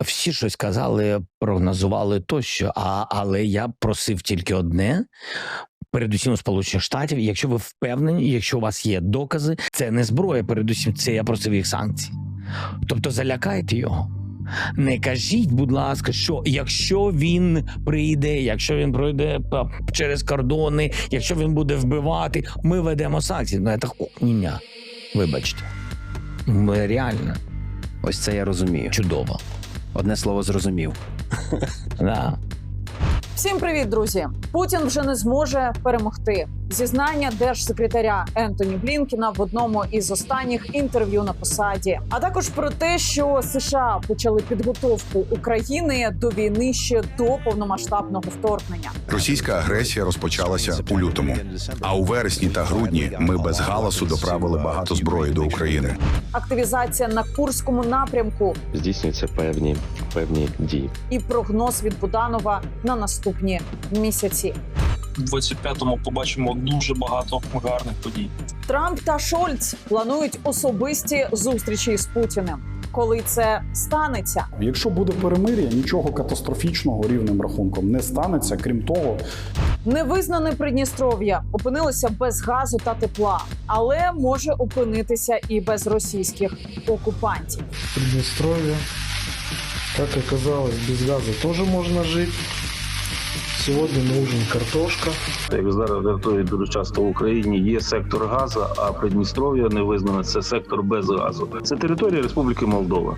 всі щось казали, прогнозували тощо. А, але я просив тільки одне. Передусім у Сполучених Штатів, якщо ви впевнені, якщо у вас є докази, це не зброя, передусім, це я просив їх санкцій. Тобто залякайте його. Не кажіть, будь ласка, що якщо він прийде, якщо він пройде через кордони, якщо він буде вбивати, ми ведемо санкції. Ну, це хуйня. Вибачте. Ми реально Ось це я розумію. чудово. Одне слово зрозумів. Да. Всім привіт, друзі! Путін вже не зможе перемогти. Зізнання держсекретаря Ентоні Блінкіна в одному із останніх інтерв'ю на посаді, а також про те, що США почали підготовку України до війни ще до повномасштабного вторгнення. Російська агресія розпочалася у лютому. А у вересні та грудні ми без галасу доправили багато зброї до України. Активізація на курському напрямку здійснюються певні певні дії. і прогноз від Буданова на наступні місяці. У 25-му побачимо дуже багато гарних подій. Трамп та Шольц планують особисті зустрічі з Путіним. Коли це станеться, Якщо буде перемир'я, нічого катастрофічного рівним рахунком не станеться. Крім того, Невизнане Придністров'я опинилося без газу та тепла, але може опинитися і без російських окупантів. Приднестровье. Как оказалось, без газа тоже можно жить. Сегодня на ужин картошка. Як зараз жартують дуже часто в Україні, є сектор газу, а Придністров'я не визнане це сектор без газу. Це територія Республіки Молдова.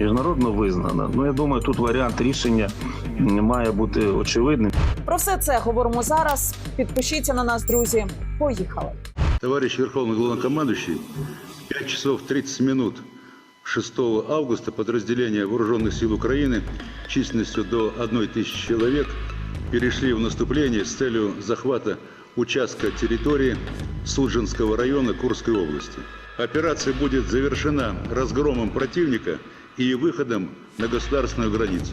Міжнародно визнана. Ну я думаю, тут варіант рішення має бути очевидним. Про все це говоримо зараз. Підпишіться на нас, друзі. Поїхали. Товарищ Верховный Главнокомандующий, 5 часов 30 минут 6 августа подразделения Вооруженных сил Украины численностью до 1 тысячи человек перешли в наступление с целью захвата участка территории Суджинского района Курской области. Операция будет завершена разгромом противника и выходом на государственную границу.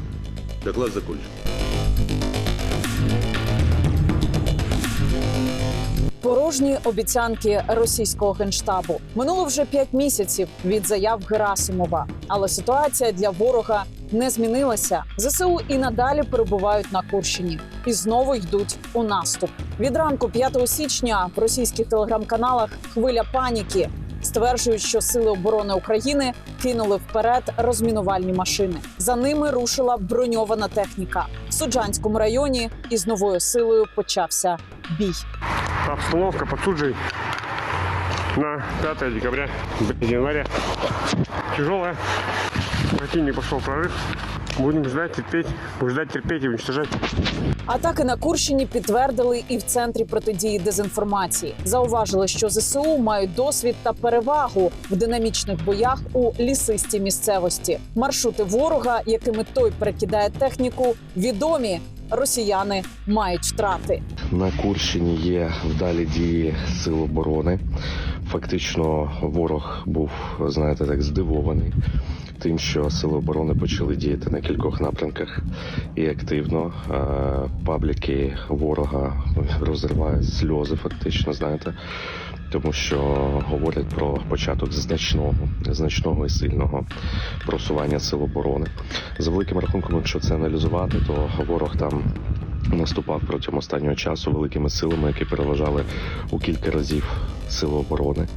Доклад закончен. Порожні обіцянки російського генштабу минуло вже п'ять місяців від заяв Герасимова, але ситуація для ворога не змінилася. ЗСУ і надалі перебувають на Курщині і знову йдуть у наступ. Від ранку 5 січня в російських телеграм-каналах хвиля паніки. Стверджують, що сили оборони України кинули вперед розмінувальні машини. За ними рушила броньована техніка. В Суджанському районі із новою силою почався бій. Обстановка под на 5 декабря, января. Тяжелая. Противник пошел прорыв. Будем ждать, терпеть, ждать, терпеть и уничтожать. Атаки на Курщині підтвердили і в центрі протидії дезінформації. Зауважили, що ЗСУ мають досвід та перевагу в динамічних боях у лісистій місцевості. Маршрути ворога, якими той перекидає техніку, відомі. Росіяни мають втрати. На Курщині є вдалі дії сил оборони. Фактично, ворог був, знаєте, так здивований тим, що сили оборони почали діяти на кількох напрямках і активно. Е, Пабліки ворога розривають сльози, фактично, знаєте. Тому що говорять про початок значного, значного і сильного просування сил оборони. За великим рахунком, якщо це аналізувати, то ворог там наступав протягом останнього часу великими силами, які переважали у кілька разів сили оборони.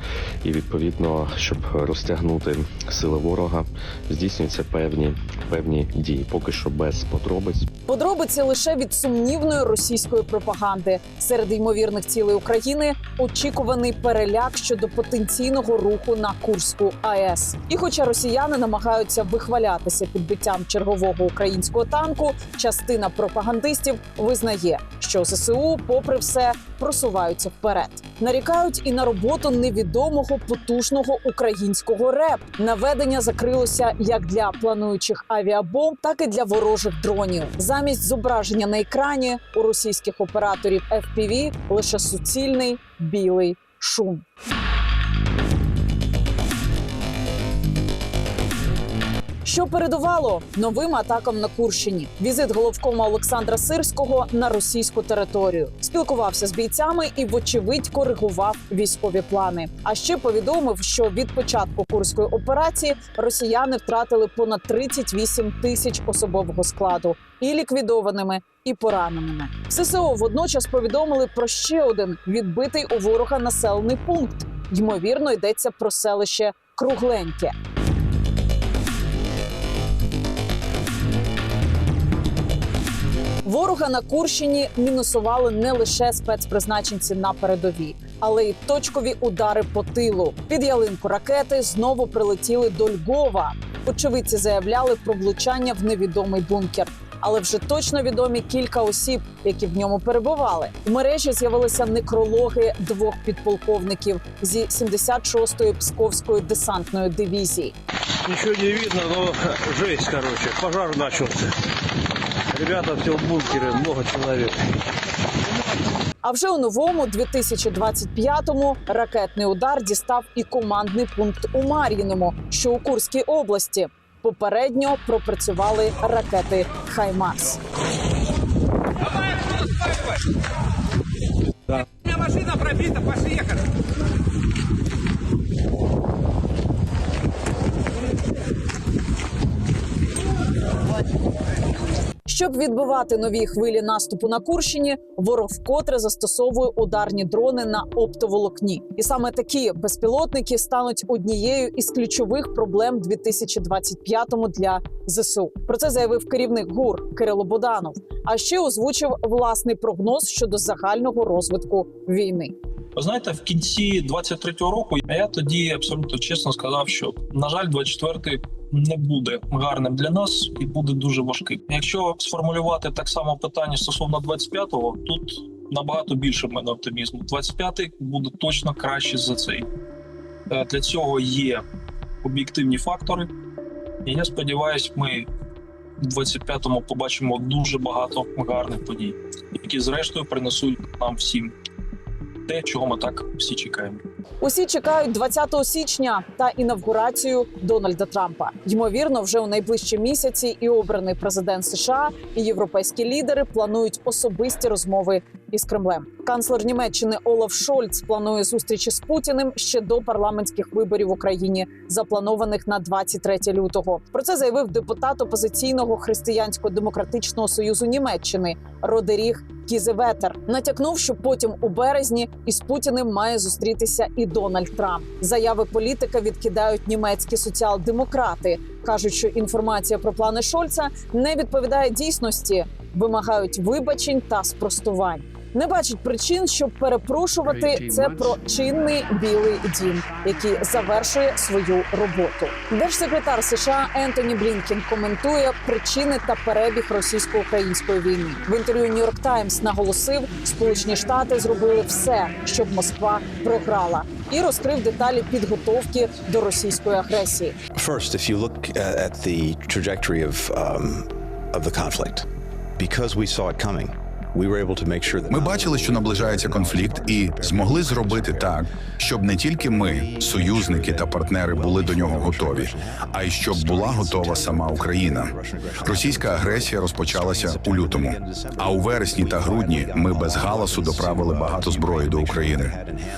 І відповідно, щоб розтягнути сили ворога, здійснюються певні певні дії. Поки що без подробиць. Подробиці лише від сумнівної російської пропаганди. Серед ймовірних цілей України очікуваний переляк щодо потенційного руху на Курську АЕС. І хоча росіяни намагаються вихвалятися підбиттям чергового українського танку, частина пропагандистів визнає, що ЗСУ, попри все, просуваються вперед. Нарікають і на роботу невідомого потужного українського РЕП. Наведення закрилося як для плануючих авіабомб, так і для ворожих дронів. Замість зображення на екрані у російських операторів FPV лише суцільний білий шум. Що передувало новим атакам на Курщині? Візит головкома Олександра Сирського на російську територію спілкувався з бійцями і, вочевидь, коригував військові плани. А ще повідомив, що від початку курської операції росіяни втратили понад 38 тисяч особового складу і ліквідованими, і пораненими. ССО водночас повідомили про ще один відбитий у ворога населений пункт. Ймовірно, йдеться про селище Кругленьке. Ворога на Курщині мінусували не лише спецпризначенці на передовій, але й точкові удари по тилу. Під ялинку ракети знову прилетіли до Львова. Очевидці заявляли про влучання в невідомий бункер. Але вже точно відомі кілька осіб, які в ньому перебували. В мережі з'явилися некрологи двох підполковників зі 76-ї псковської десантної дивізії. Ничего не видно, но жесть, короче. Пожар начался. Ребята все в бункере, много человек. А вже у новому 2025-му ракетний удар дістав і командний пункт у Мар'їному, що у Курській області. Попередньо пропрацювали ракети Хаймарс. Щоб відбивати нові хвилі наступу на Курщині, ворог вкотре застосовує ударні дрони на оптоволокні. І саме такі безпілотники стануть однією із ключових проблем 2025-му для ЗСУ. Про це заявив керівник ГУР Кирило Боданов. А ще озвучив власний прогноз щодо загального розвитку війни. Ви знаєте, в кінці 23-го року я тоді абсолютно чесно сказав, що на жаль, 24-й не буде гарним для нас і буде дуже важким. Якщо сформулювати так само питання стосовно 25-го, тут набагато більше в мене оптимізму. 25-й буде точно краще за цей. Е, Для цього є об'єктивні фактори, і я сподіваюся, ми в 25-му побачимо дуже багато гарних подій, які зрештою принесуть нам всім те, чого ми так всі чекаємо. Усі чекають 20 січня та інавгурацію Дональда Трампа. Ймовірно, вже у найближчі місяці і обраний президент США і європейські лідери планують особисті розмови із Кремлем. Канцлер Німеччини Олаф Шольц планує зустрічі з Путіним ще до парламентських виборів в Україні, запланованих на 23 лютого. Про це заявив депутат опозиційного християнсько-демократичного союзу Німеччини Родеріг Кізеветер. Натякнув, що потім у березні із Путіним має зустрітися і Дональд Трамп. Заяви політика відкидають німецькі соціал-демократи. кажуть, що інформація про плани Шольца не відповідає дійсності, вимагають вибачень та спростувань. Не бачать причин, щоб перепрошувати це про чинний білий дім, який завершує свою роботу. Держсекретар США Ентоні Блінкен коментує причини та перебіг російсько-української війни. В інтерв'ю Нью-Йорк Таймс наголосив, Сполучені Штати зробили все, щоб Москва програла, і розкрив деталі підготовки до російської агресії. First, if you look uh, at the trajectory of um, of the conflict, because we saw it coming, Ми бачили, що наближається конфлікт, і змогли зробити так, щоб не тільки ми, союзники та партнери, були до нього готові, а й щоб була готова сама Україна. Російська агресія розпочалася у лютому. А у вересні та грудні ми без галасу доправили багато зброї до України,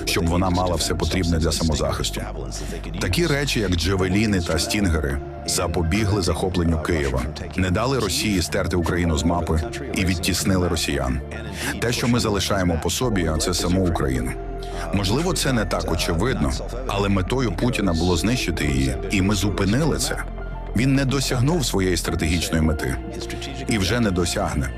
щоб вона мала все потрібне для самозахисту. Такі речі, як джевеліни та стінгери, запобігли захопленню Києва, не дали Росії стерти Україну з мапи і відтіснили росіян. Те, що ми залишаємо по собі, а це саму Україну. Можливо, це не так очевидно, але метою Путіна було знищити її, і ми зупинили це. Він не досягнув своєї стратегічної мети і вже не досягне.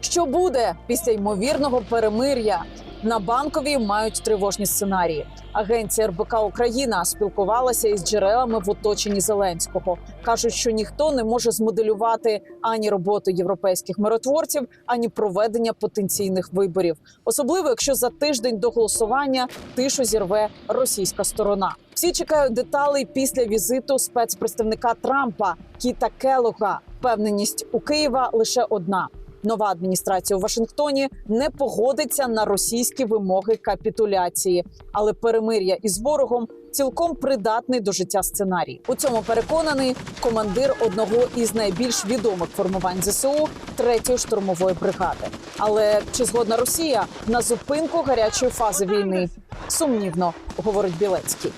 Що буде після ймовірного перемир'я? На банковій мають тривожні сценарії. Агенція РБК Україна спілкувалася із джерелами в оточенні Зеленського. кажуть, що ніхто не може змоделювати ані роботу європейських миротворців, ані проведення потенційних виборів, особливо якщо за тиждень до голосування тишу зірве російська сторона. Всі чекають деталей після візиту спецпредставника Трампа Кіта Келога. Впевненість у Києва лише одна. Нова адміністрація у Вашингтоні не погодиться на російські вимоги капітуляції, але перемир'я із ворогом цілком придатний до життя сценарій. У цьому переконаний командир одного із найбільш відомих формувань ЗСУ третьої штурмової бригади. Але чи згодна Росія на зупинку гарячої фази війни? Сумнівно, говорить Білецький.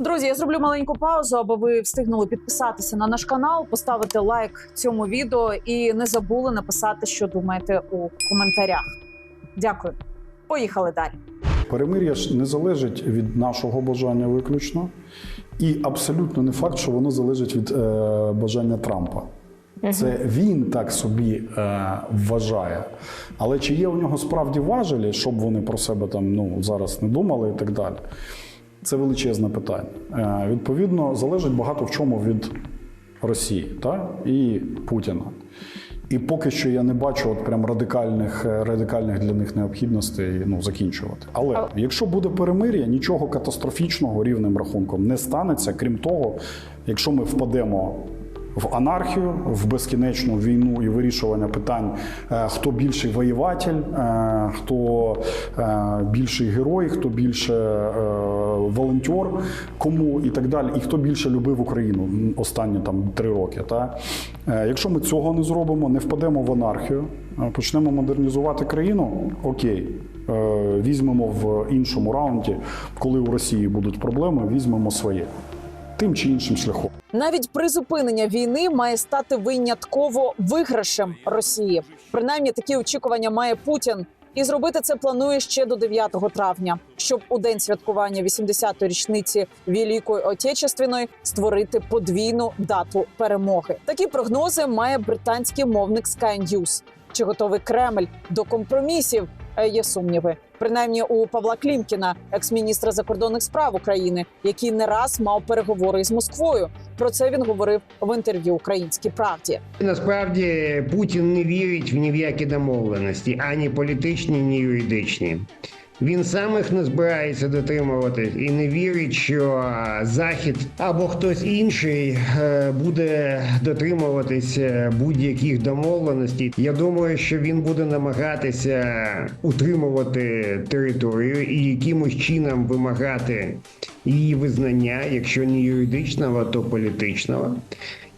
Друзі, я зроблю маленьку паузу, аби ви встигнули підписатися на наш канал, поставити лайк цьому відео і не забули написати, що думаєте у коментарях. Дякую. Поїхали далі. Перемир'я ж не залежить від нашого бажання виключно, і абсолютно не факт, що воно залежить від е, бажання Трампа. Це він так собі е, вважає. Але чи є у нього справді важелі, щоб вони про себе там ну зараз не думали і так далі? Це величезне питання. Е, відповідно, залежить багато в чому від Росії та? і Путіна. І поки що я не бачу от прям радикальних, е, радикальних для них необхідностей ну, закінчувати. Але якщо буде перемир'я, нічого катастрофічного рівним рахунком не станеться, крім того, якщо ми впадемо в анархію, в безкінечну війну і вирішування питань, е, хто більший воєватель, е, хто е, більший герой, хто більше волонтер, кому і так далі, і хто більше любив Україну останні там три роки. Та? Якщо ми цього не зробимо, не впадемо в анархію, почнемо модернізувати країну, окей. Візьмемо в іншому раунді, коли у Росії будуть проблеми, візьмемо своє тим чи іншим шляхом. Навіть призупинення війни має стати винятково виграшем Росії. Принаймні такі очікування має Путін. І зробити це планує ще до 9 травня, щоб у день святкування 80-ї річниці Великої Отечественної створити подвійну дату перемоги. Такі прогнози має британський мовник Sky News. Чи готовий Кремль до компромісів? Е, Є сумніви. Принаймні у Павла Клімкіна, екс-міністра закордонних справ України, який не раз мав переговори з Москвою. Про це він говорив в інтерв'ю Українській правді. Насправді Путін не вірить в ні в які домовленості, ані політичні, ні юридичні. Він сам їх не збирається дотримувати і не вірить, що Захід або хтось інший е, буде дотримуватися будь-яких домовленостей. Я думаю, що він буде намагатися утримувати територію і якимось чином вимагати її визнання, якщо не юридичного, то політичного.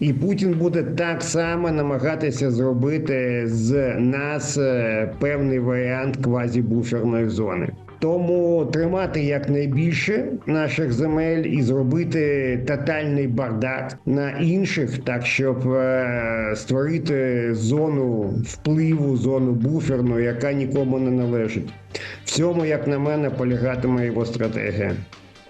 І Путін буде так само намагатися зробити з нас е, певний варіант квазібуферної зони. Тому тримати якнайбільше наших земель і зробити тотальний бардак на інших, так щоб е, створити зону впливу, зону буферну, яка нікому не належить. В цьому, як на мене, полягатиме його стратегія.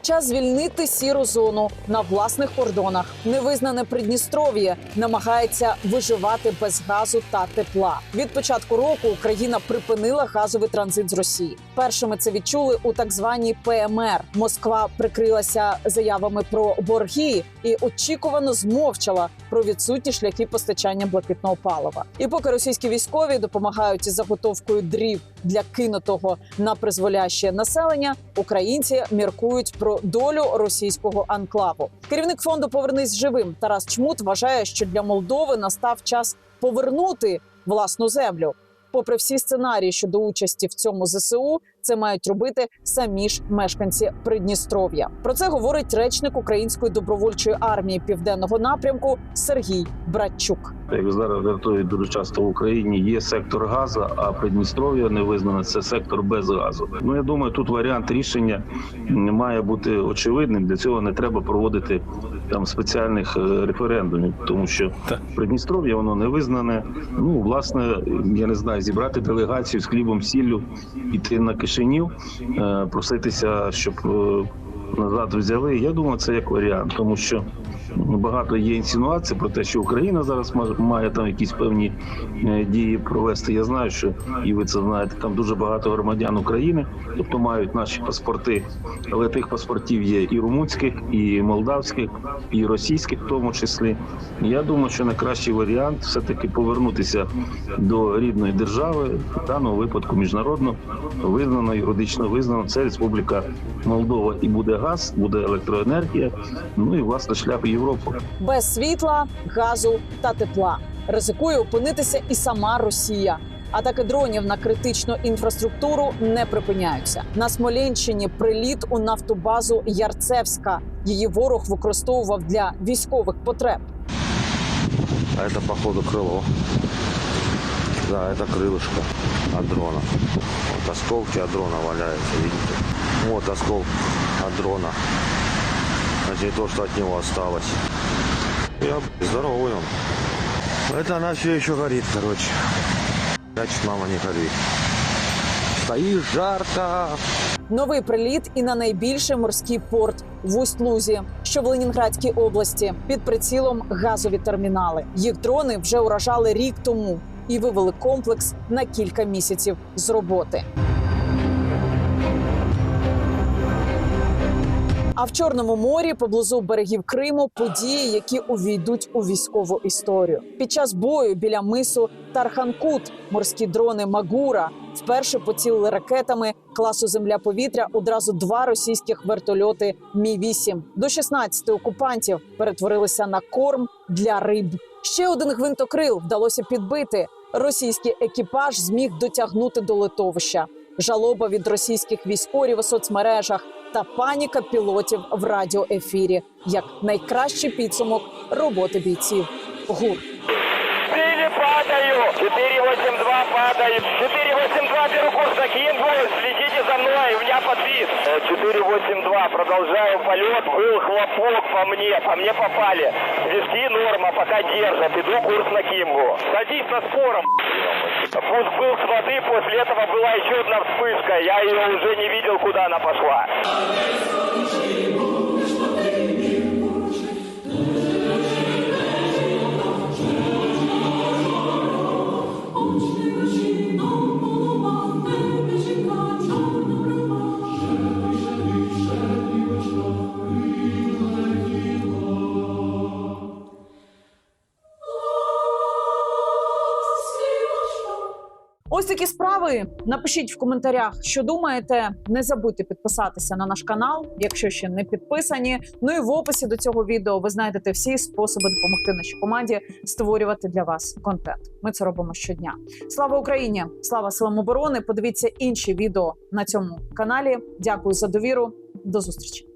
Час звільнити сіру зону на власних кордонах. Невизнане Придністров'я намагається виживати без газу та тепла. Від початку року Україна припинила газовий транзит з Росії. Першими це відчули у так званій ПМР. Москва прикрилася заявами про борги і очікувано змовчала про відсутні шляхи постачання блакитного палива. І поки російські військові допомагають із заготовкою дрів для кинутого на призволяще населення, українці міркують про долю російського анклаву. Керівник фонду Повернись живим Тарас Чмут вважає, що для Молдови настав час повернути власну землю. Попри всі сценарії щодо участі в цьому ЗСУ, це мають робити самі ж мешканці Придністров'я. Про це говорить речник Української добровольчої армії південного напрямку Сергій Братчук. Як зараз жартують дуже часто в Україні, є сектор газу, а Придністров'я не визнане це сектор без газу. Ну я думаю, тут варіант рішення має бути очевидним. Для цього не треба проводити там спеціальних е, референдумів, тому що Придністров'я воно не визнане. Ну власне, я не знаю, зібрати делегацію з хлібом, сіллю, іти на Кишинів, е, проситися, щоб е, назад взяли. Я думаю, це як варіант, тому що багато є інсинуацій про те, що Україна зараз має- там якісь певні е, дії провести. Я знаю, що і ви це знаєте. Там дуже багато громадян України, тобто мають наші паспорти, але тих паспортів є і румунських, і молдавських, і російських, в тому числі. Я думаю, що найкращий варіант все таки повернутися до рідної держави, в даному випадку міжнародно визнано, юридично визнано. Це Республіка Молдова і буде газ, буде електроенергія. Ну і власне шлях в Європу. без світла, газу та тепла. Ризикує опинитися і сама Росія. Атаки дронів на критичну інфраструктуру не припиняються. На Смолінщині приліт у нафтобазу Ярцевська. Її ворог використовував для військових потреб. А это походу крыло. Да, это крылышко от дрона. Вот осколки от дрона валяются, видите? Вот осколок от дрона. Значит, не то, что от него осталось. Я здоровый он. Это она все еще горит, короче. Значит, мама, не гори. Стоишь жарко. Новий приліт і на найбільший морський порт в Усть-Лузі, що в Ленінградській області, під прицілом газові термінали. Їх дрони вже уражали рік тому і вивели комплекс на кілька місяців з роботи. А в Чорному морі поблизу берегів Криму події, які увійдуть у військову історію. Під час бою біля мису Тарханкут морські дрони Магура вперше поцілили ракетами класу земля-повітря одразу два російських вертольоти Мі 8 До 16 окупантів перетворилися на корм для риб. Ще один гвинтокрил вдалося підбити. Російський екіпаж зміг дотягнути до литовища. Жалоба від російських військових у соцмережах та паніка пілотів в радіоефірі як найкращий підсумок роботи бійців. ГУР. Падаю. 482 падаю. 482 беру курс Кингу. Меня подвис. Э, 482, продолжаю полет. Был хлопок по мне, по мне попали. Виски норма, пока держат. Иду курс на Кимгу. Садись на спором. Пуск был с воды, после этого была еще одна вспышка. Я ее уже не видел, куда она пошла. Такі справи. Напишіть в коментарях, що думаєте. Не забудьте підписатися на наш канал, якщо ще не підписані. Ну і в описі до цього відео ви знайдете всі способи допомогти нашій команді створювати для вас контент. Ми це робимо щодня. Слава Україні! Слава силам оборони! Подивіться інші відео на цьому каналі. Дякую за довіру. До зустрічі.